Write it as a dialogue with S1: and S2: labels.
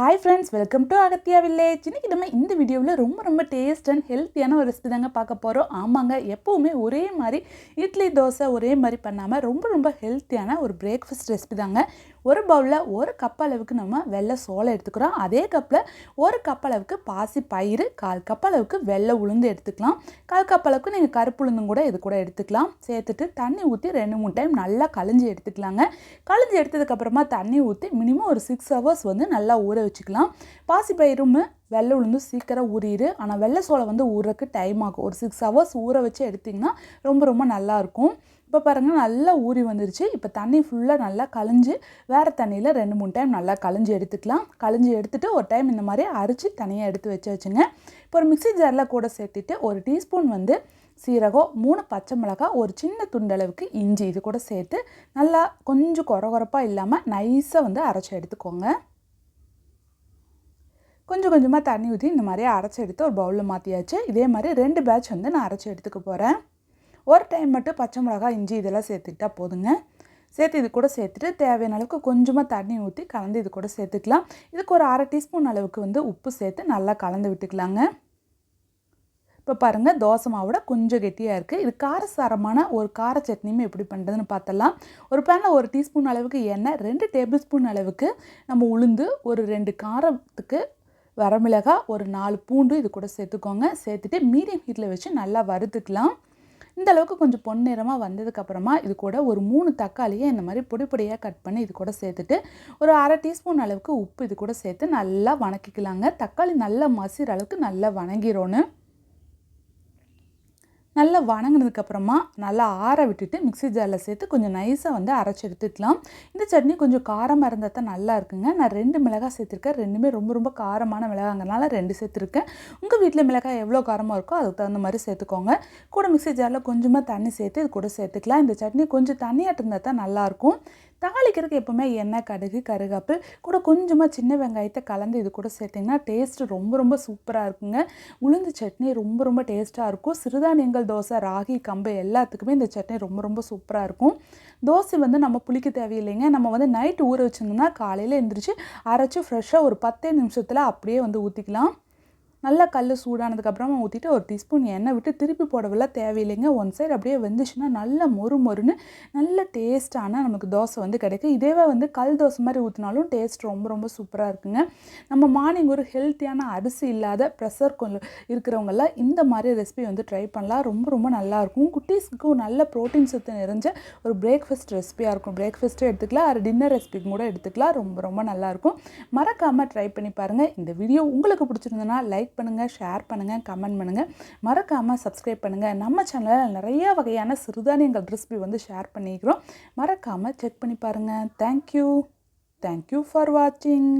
S1: Hi friends welcome to Agathiya village இன்றைக்கி நம்ம இந்த வீடியோவில் ரொம்ப ரொம்ப டேஸ்ட் அண்ட் ஹெல்த்தியான ஒரு ரெசிபி தாங்க பார்க்க போகிறோம் ஆமாங்க எப்போவுமே ஒரே மாதிரி இட்லி தோசை ஒரே மாதிரி பண்ணாமல் ரொம்ப ரொம்ப ஹெல்த்தியான ஒரு பிரேக்ஃபாஸ்ட் ரெசிபி தாங்க. ஒரு பவுலில் ஒரு கப் அளவுக்கு நம்ம வெள்ளை சோளம் எடுத்துக்கிறோம். அதே கப்பில் ஒரு கப் அளவுக்கு பாசி பயிறு கால் கப் அளவுக்கு வெள்ளை உளுந்து எடுத்துக்கலாம். கால் கப் அளவுக்கு நீங்கள் கருப்பு உளுந்தும் கூட இது கூட எடுத்துக்கலாம். சேர்த்துட்டு தண்ணி ஊற்றி ரெண்டு மூணு டைம் நல்லா கழிஞ்சி எடுத்துக்கலாங்க. கழிஞ்சி எடுத்ததுக்கப்புறமா தண்ணி ஊற்றி மினிமம் ஒரு சிக்ஸ் ஹவர்ஸ் வந்து நல்லா ஊற வச்சுக்கலாம். பாசி பயிரும் வெள்ளை உளுந்து சீக்கிரம் ஊறிடு ஆனால் வெள்ளை சோளம் வந்து ஊறக்கு டைம் ஆகும். ஒரு சிக்ஸ் ஹவர்ஸ் ஊற வச்சு எடுத்திங்கன்னா ரொம்ப ரொம்ப நல்லாயிருக்கும் இப்போ பாருங்கள் நல்லா ஊறி வந்துருச்சு. இப்போ தண்ணி ஃபுல்லாக நல்லா கழிஞ்சு வேறு தண்ணியில் ரெண்டு மூணு டைம் நல்லா கழிஞ்சு எடுத்துக்கலாம். கழிஞ்சு எடுத்துகிட்டு ஒரு டைம் இந்த மாதிரி அரைச்சி தனியாக எடுத்து வச்சு வச்சுங்க. இப்போ ஒரு மிக்சி ஜாரில் கூட சேர்த்துட்டு ஒரு டீஸ்பூன் வந்து சீரகம் மூணு பச்சை மிளகாய் ஒரு சின்ன துண்டளவுக்கு இஞ்சி இது கூட சேர்த்து நல்லா கொஞ்சம் குறகுறப்பாக இல்லாமல் நைஸாக வந்து அரைச்சி எடுத்துக்கோங்க. கொஞ்சம் கொஞ்சமாக தண்ணி ஊற்றி இந்த மாதிரி அரைச்சி எடுத்து ஒரு பவுலில் மாற்றியாச்சு இதே மாதிரி ரெண்டு பேட்ச் வந்து நான் அரைச்சி எடுத்துக்க போகிறேன் ஒரு டைம் மட்டும் பச்சை மிளகாய் இஞ்சி இதெல்லாம் சேர்த்துக்கிட்டா போதுங்க. சேர்த்து இது கூட சேர்த்துட்டு தேவையான அளவுக்கு கொஞ்சமாக தண்ணி ஊற்றி கலந்து இது கூட சேர்த்துக்கலாம். இதுக்கு ஒரு அரை டீஸ்பூன் அளவுக்கு வந்து உப்பு சேர்த்து நல்லா கலந்து விட்டுக்கலாங்க. இப்போ பாருங்கள் தோசை மாவோட கொஞ்சம் கெட்டியாக இருக்குது இது காரசாரமான ஒரு கார சட்னியுமே எப்படி பண்ணுறதுன்னு பார்த்தலாம் ஒரு பேனில் ஒரு டீஸ்பூன் அளவுக்கு எண்ணெய் ரெண்டு டேபிள் ஸ்பூன் அளவுக்கு நம்ம உளுந்து ஒரு ரெண்டு காரத்துக்கு வரமிளகாய் ஒரு நாலு பூண்டு இது கூட சேர்த்துக்கோங்க. சேர்த்துட்டு மீடியம் ஹீட்டில் வச்சு நல்லா வறுத்துக்கலாம். இந்த அளவுக்கு கொஞ்சம் பொன்னிறமாக வந்ததுக்கப்புறமா இது கூட ஒரு மூணு தக்காளியை இந்த மாதிரி பொடி பொடியாக கட் பண்ணி இது கூட சேர்த்துட்டு ஒரு அரை டீஸ்பூன் அளவுக்கு உப்பு இது கூட சேர்த்து நல்லா வணக்கிக்கலாங்க. தக்காளி நல்லா மசிற அளவுக்கு நல்லா வணங்கிடணும் நல்லா வணங்கினதுக்கப்புறமா நல்லா ஆற விட்டுட்டு மிக்ஸி ஜாரில் சேர்த்து கொஞ்சம் நைஸாக வந்து அரைச்சி எடுத்துக்கலாம். இந்த சட்னி கொஞ்சம் காரமாக இருந்தால் தான் நல்லா இருக்குங்க. நான் ரெண்டு மிளகாய் சேர்த்துருக்கேன். ரெண்டுமே ரொம்ப ரொம்ப காரமான மிளகாங்கிறனால ரெண்டு சேர்த்துருக்கேன். உங்கள் வீட்டில் மிளகாய் எவ்வளோ காரமாக இருக்கோ அதுக்கு தகுந்த மாதிரி சேர்த்துக்கோங்க. கூட மிக்ஸி ஜாரில் கொஞ்சமாக தண்ணி சேர்த்து இது கூட சேர்த்துக்கலாம். இந்த சட்னி கொஞ்சம் தண்ணியாட்டு இருந்தால் தான் நல்லாயிருக்கும் தாளிக்கிறதுக்கு எப்போவுமே எண்ணெய் கடுகு கருகாப்பு கூட கொஞ்சமாக சின்ன வெங்காயத்தை கலந்து இது கூட சேர்த்திங்கன்னா டேஸ்ட்டு ரொம்ப ரொம்ப சூப்பராக இருக்குங்க. உளுந்து சட்னி ரொம்ப ரொம்ப டேஸ்ட்டாக இருக்கும். சிறுதானியங்கள் தோசை ராகி கம்பு எல்லாத்துக்குமே இந்த சட்னி ரொம்ப ரொம்ப சூப்பராக இருக்கும். தோசை வந்து நம்ம புளிக்க தேவையில்லைங்க. நம்ம வந்து நைட்டு ஊற வச்சுருந்தோம்னா காலையில் எழுந்திரிச்சு அரைச்சி ஃப்ரெஷ்ஷாக ஒரு பத்தே நிமிஷத்தில் அப்படியே வந்து ஊற்றிக்கலாம் நல்லா கல் சூடானதுக்கப்புறமா ஊற்றிட்டு ஒரு டீஸ்பூன் எண்ணெய் விட்டு திருப்பி போடவெல்லாம் தேவையில்லைங்க. ஒன் சைடு அப்படியே வெந்துச்சுன்னா நல்ல மொறு மொறுன்னு நல்ல டேஸ்ட்டான நமக்கு தோசை வந்து கிடைக்கும். இதேவே வந்து கல் தோசை மாதிரி ஊற்றினாலும் டேஸ்ட் ரொம்ப ரொம்ப சூப்பராக இருக்குங்க. நம்ம மார்னிங் ஒரு ஹெல்த்தியான அரிசி இல்லாத ப்ரெஷர் கொஞ்சம் இருக்கிறவங்கெல்லாம் இந்த மாதிரி ரெசிபி வந்து ட்ரை பண்ணலாம். ரொம்ப ரொம்ப நல்லாயிருக்கும் குட்டீஸ்க்கு நல்ல ப்ரோட்டீன் சத்து நிறைஞ்ச ஒரு பிரேக்ஃபாஸ்ட் ரெசிபியாக இருக்கும். பிரேக்ஃபாஸ்ட்டும் எடுத்துக்கலாம். அது டின்னர் ரெசிபிக்கும் கூட எடுத்துக்கலாம். ரொம்ப ரொம்ப நல்லாயிருக்கும் மறக்காமல் ட்ரை பண்ணி பாருங்கள் இந்த வீடியோ உங்களுக்கு பிடிச்சிருந்ததுன்னா லைக் லைக் பண்ணுங்கள் ஷேர் பண்ணுங்கள் கமெண்ட் பண்ணுங்கள் மறக்காமல் சப்ஸ்கிரைப் பண்ணுங்கள் நம்ம சேனலில் நிறைய வகையான சிறுதானியங்கள் ரெசிபி வந்து ஷேர் பண்ணிக்கிறோம். மறக்காமல் செக் பண்ணி பாருங்கள் தேங்க்யூ தேங்க்யூ ஃபார் வாட்சிங்